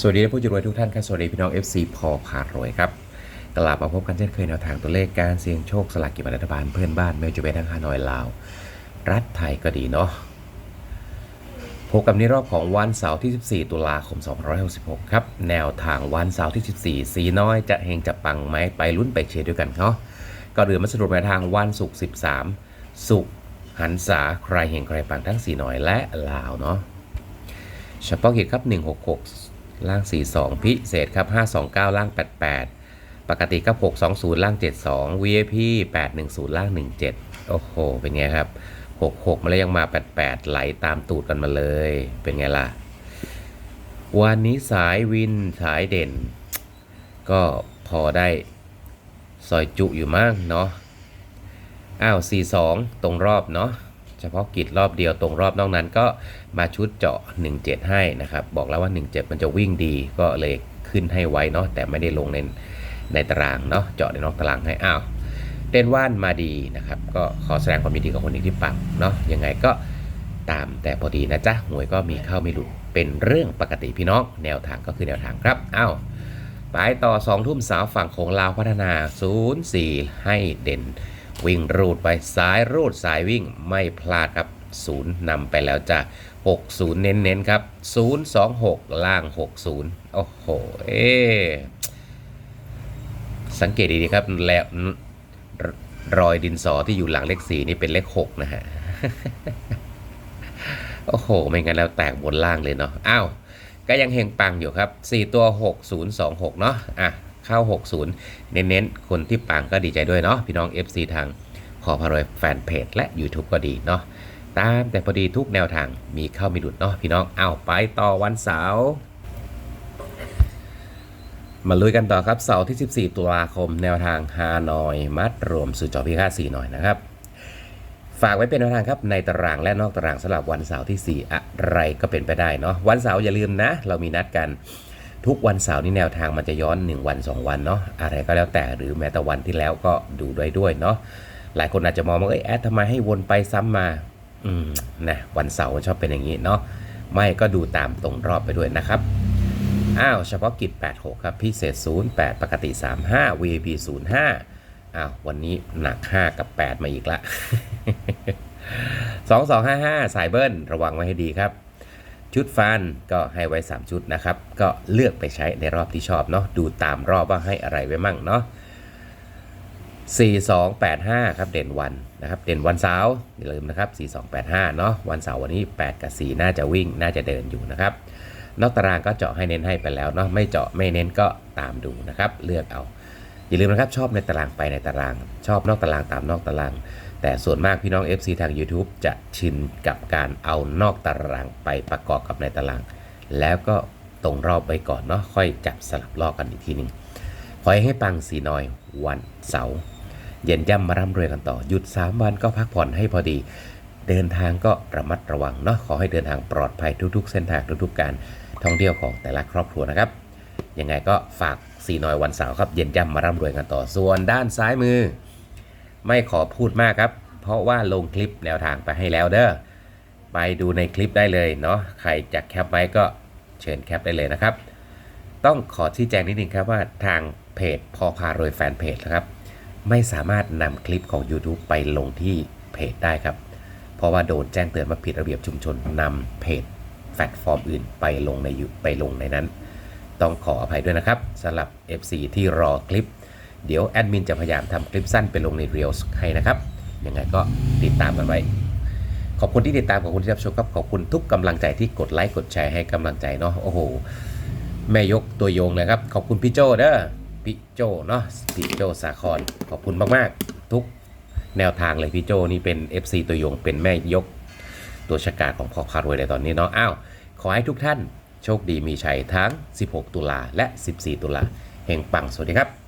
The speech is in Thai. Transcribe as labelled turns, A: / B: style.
A: สวัสดีท่านผู้จุรวยทุกท่านครับสวัสดีพี่น้อง FC พอพารวยครับกลับมาพบกันเช่นเคยแนวทางตัวเลขการเสี่ยงโชคสลากกินแบ่งรัฐบาลเพื่อนบ้านไม่ว่าจะเป็นทั้งฮานอยลาว รัฐไทยก็ดีเนาะพบกับในรอบของวันเสาร์ที่ 14 ตุลาคม 2566 ครับ แนวทางวันเสาร์ที่ 14 สีน้อยจะเฮงจะปังไหมไปลุ้นไปเชียร์ด้วยกันเนาะก็เดือนมาสรุปแนวทางวันศุกร์ 13 ศุกร์หันษาใครเฮงใครปังทั้งสีน้อยและลาวเนาะเฉพาะกิจครับ 166 ล่าง 42 พิเศษครับ 529 ล่าง 88 ปกติครับ620 ล่าง 72 VIP 810 ล่าง 17 โอ้โห เป็นไงครับ 66 มาแล้วยังมา 88 ไหลตามตูดกันมาเลย เป็นไงล่ะ วันนี้สายวิน สายเด่น ก็พอได้ซอยจุอยู่มั้งเนาะ อ้าว 42 ตรงรอบเนาะ เฉพาะกิจรอบเดียวตรงรอบนอกนั้นก็มาชุดเจาะ 17 ให้นะครับ บอกแล้วว่า 17 มันจะวิ่งดีก็เลยขึ้นให้ไว้เนาะแต่ไม่ได้ลงในในตารางเนาะเจาะในนอกตารางให้อ้าวเต้นว่านมาดีนะครับ ก็ขอแสดงความยินดีกับคนนี้ที่ปังเนาะยังไงก็ตามแต่พอดีนะจ๊ะหวยก็มีเข้าไม่หลุดเป็นเรื่องปกติพี่น้องแนวทางก็คือแนวทางครับอ้าวไปต่อ 2 ทุ่มสาวฝั่งของลาวพัฒนา 04 ให้เด่น วิ่งรูดไปสายรูดสายวิ่งไม่พลาดครับศูนย์นำไปแล้วจ้ะ60 เน้นๆครับ 026 ล่าง 60 โอ้โห เอ๊สังเกตดีๆครับแล้วรอยดินสอที่อยู่หลังเลข4นี่เป็นเลข6นะฮะ โอ้โห ไม่งั้นแล้วแตกบนล่างเลยเนาะ อ้าว ก็ยังเฮงปังอยู่ครับ 4 ตัว 6026 เนาะ อะ เข้า 60 เน้นๆ คนที่ปังก็ดีใจด้วยเนาะพี่น้อง FC ทางพอพารวยแฟนเพจและ YouTube ก็ดีเนาะตามแต่พอดีทุกแนวทางมีเข้ามีหลุดเนาะพี่น้องเอาไปต่อวันเสาร์มาลุยกันต่อครับเสาร์ที่ 14 ตุลาคม แนวทางฮานอย มัดรวมสู่จอพิฆาต4หน่อยนะครับ ฝากไว้เป็นแนวทางครับในตารางและนอกตารางสำหรับวันเสาร์ที่ 4 อะไรก็เป็นไปได้เนาะวันเสาร์อย่าลืมนะ เรามีนัดกัน ทุกวันเสาร์นี่แนวทางมันจะย้อน 1 วัน 2 วันเนาะอะไรก็แล้วแต่หรือแม้แต่วันที่แล้วก็ดูด้วยด้วยเนาะหลายคนอาจจะมองว่าเอ้ยแอดทำไมให้วนไปซ้ำมาอืมนะวันเสาร์มันชอบเป็นอย่างนี้เนาะไม่ก็ดูตามตรงรอบไปด้วยนะครับอ้าวเฉพาะกิจ 86 ครับ พิเศษ 08 ปกติ 35 VP 05อ้าววันนี้หนัก 5 กับ 8 มาอีกละ2255 สายเบิ้ลระวังไว้ให้ดีครับ ชุดฟันก็ให้ไว้ 3 ชุดนะครับ ก็เลือกไปใช้ในรอบที่ชอบเนาะดูตามรอบว่าให้อะไรไว้มั่งเนาะ4285 ครับเด่นวันนะครับเด่นวันเสาร์อย่าลืมนะครับ4285 เนาะวันเสาร์วันนี้ 8 กับ 4 น่าจะวิ่งน่าจะเดินอยู่นะครับนอกตารางก็เจาะให้เน้นให้ไปแล้วเนาะไม่เจาะไม่เน้นก็ตามดูนะครับ เลือกเอา อย่าลืมนะครับชอบในตารางไปในตาราง ชอบนอกตารางตามนอกตาราง แต่ส่วนมากพี่น้อง FC ทาง YouTube จะชินกับการเอานอกตารางไปประกอบกับในตาราง แล้วก็ตรงรอบไว้ก่อนเนาะค่อยจับสลับรอบกันอีกทีหนึ่งขอให้ปังสีน้อยวันเสาร์เย็นย่ำมาร่ำรวยกันต่อ หยุด 3 วันก็พักผ่อนให้พอดี เดินทางก็ระมัดระวังเนาะขอให้เดินทางปลอดภัยทุก ๆ เส้นทางทุกๆการท่องเที่ยวของแต่ละครอบครัวนะครับยังไงก็ฝากสีน้อยวันเสาร์ครับเย็นย่ำมาร่ำรวยกันต่อส่วนด้านซ้ายมือ ไม่ขอพูดมากครับ เพราะว่าลงคลิปแนวทางไปให้แล้วเด้อไปดูในคลิปได้เลยเนาะใครจะแคปไว้ก็เชิญแคปได้เลยนะครับ ต้องขอชี้แจงนิดนึงครับว่าทางเพจพอพารวยแฟนเพจนะครับ ไม่สามารถนำคลิปของ YouTube ไปลงที่เพจได้ครับ เพราะว่าโดนแจ้งเตือนว่าผิดระเบียบชุมชนนำเพจแพลตฟอร์มอื่นไปลงในยูไปลงในนั้น ต้องขออภัยด้วยนะครับสำหรับ FC ที่รอคลิป เดี๋ยวแอดมินจะพยายามทำคลิปสั้นไปลงใน Reels ให้นะครับ ยังไงก็ติดตามกันไว้ ขอบคุณที่ติดตามขอบคุณที่รับชมครับขอบคุณทุกกำลังใจที่กดไลค์กดแชร์ให้กำลังใจเนาะโอ้โหแม่ยกตัวโยงเลยครับ ขอบคุณพี่โจเด้อพี่โจเนาะพี่โจสาครขอบคุณมากๆ ทุกแนวทางเลยพี่โจนี่เป็น FC ตัวโยงเป็นแม่ยกตัวชะกาของพ่อพารวยในตอนนี้เนาะอ้าวขอให้ทุกท่านโชคดีมีชัยทั้ง 16 ตุลาและ 14 ตุลาเฮงปังสวัสดีครับ